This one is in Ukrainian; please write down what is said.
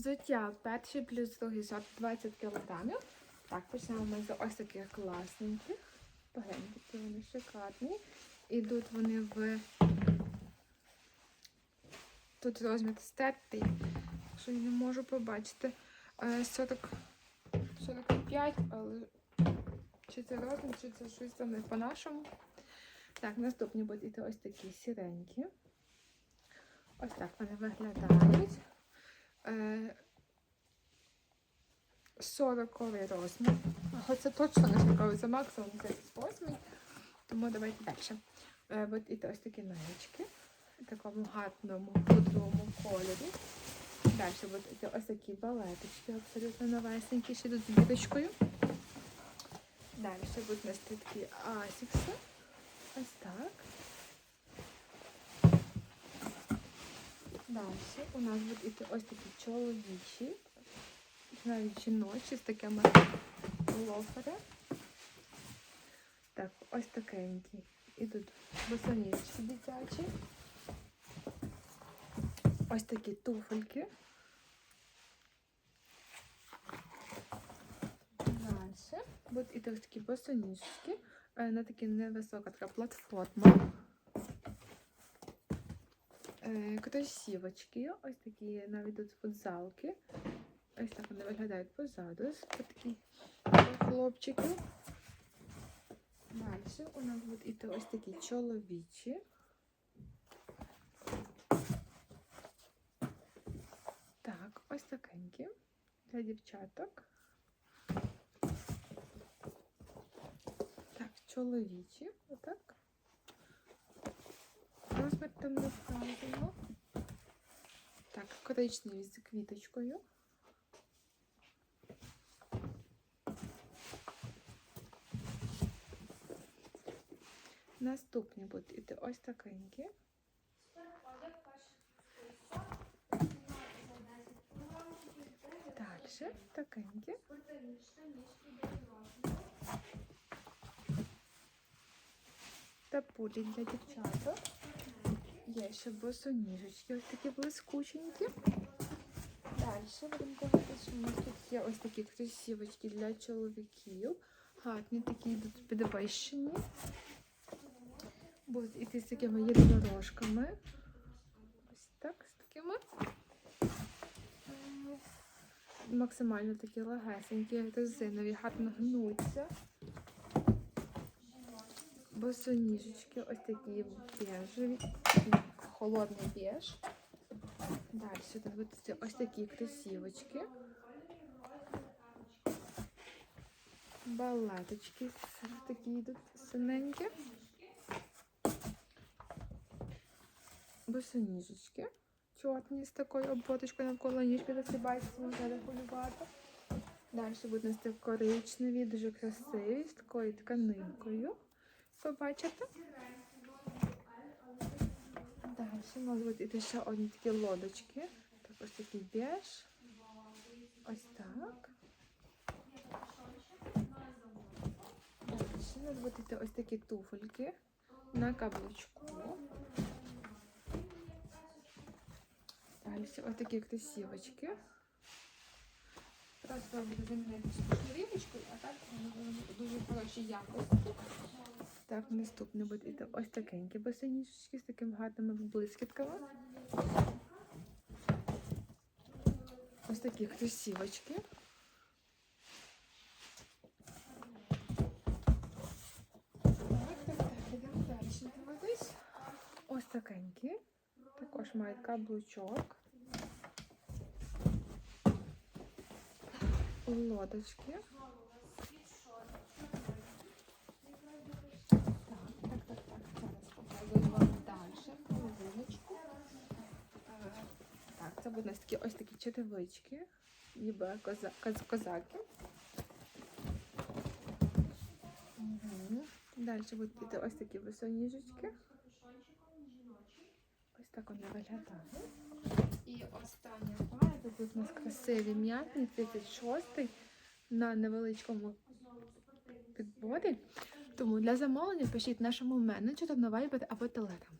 Взуття перший плюс другий сорт 20 кг. Так, почнемо ми з ось таких класненьких. Погляньте, які вони шикарні. Ідуть вони в тут розмір стертий, якщо я не можу побачити. Е, 40, 45, але чи це розмір, чи це щось там не по-нашому. Так, наступні будуть іти ось такі сіренькі. Ось так вони виглядають. Е, 40 розмір. Це точно не 40, це максимум 38. Тому давайте далі. Е, от іти ось такі наєчки. В такому гарному пудровому кольорі. Далі будуть ось такі балеточки, абсолютно новесенькі, ще тут з біточкою. Далі будуть у нас такі асікси. Ось так. Далі у нас будуть іти ось такі чоловічі, навіть жіночі з такими лофери. Так, ось такенькі. Ідуть босонічки дитячі. Ось такі туфельки. Далі будуть іти ось такі босоніжки. Е, На такі невисока така платформа. Е, Кросівочки, ось такі навіть тут футзалки. Ось так вони виглядають позаду. Такі хлопчики. Далі у нас будуть іти ось такі чоловічі. Так, ось такенькі для дівчаток. Так, чоловічі, отак. Розмір там не. Так, коричневі з квіточкою. Наступні будуть іти ось такенькі. Далі такенькі. Та пулі для дівчаток. Є ще босоніжечки, ось такі блискученькі. Далі будемо дивитися, що у нас тут є ось такі кросівочки для чоловіків. Гарні такі йдуть підвищені. Будуть іти з такими єдинорожками. Ось так, з такими. Максимально такі легесенькі, резинові, гарно гнуться. Босоніжечки, ось такі бежеві, холодний beж. Далі сюди будуть ось такі кросівочки. Балеточки с- такі йдуть синенькі. Босоніжечки. Чорні з такою обводочкою навколо ніжки засібається, можна регулювати. Далі будуть нас коричневі, дуже красиві, з такою тканинкою. Побачите? Далі можуть бути іти ще одні такі лодочки. Так, ось такий беж. Ось так. Далі можуть бути іти ось такі туфельки на каблучку. Далі ось такі красивочки. Просто буду замінити шкіриночкою, а так вони дуже хороші якості. Так, наступне буде ось такенькі босоніжечки з такими гарними блискітками. Ось такі ідемо. Ось такенькі. Також мають каблучок. Лодочки. Так, так, так, так. Зараз показую вам далі половиночку. Е, Так, це будуть у нас такі ось такі черевички, ніби коза, коз- козаки. Угу. Далі будуть йти ось такі висоніжечки. Ось так вони виглядають. І остання пара, тут у нас красиві м'ятні, 36 на невеличкому підборі. Тому для замовлення пишіть нашому менеджеру на Viber або Telegram.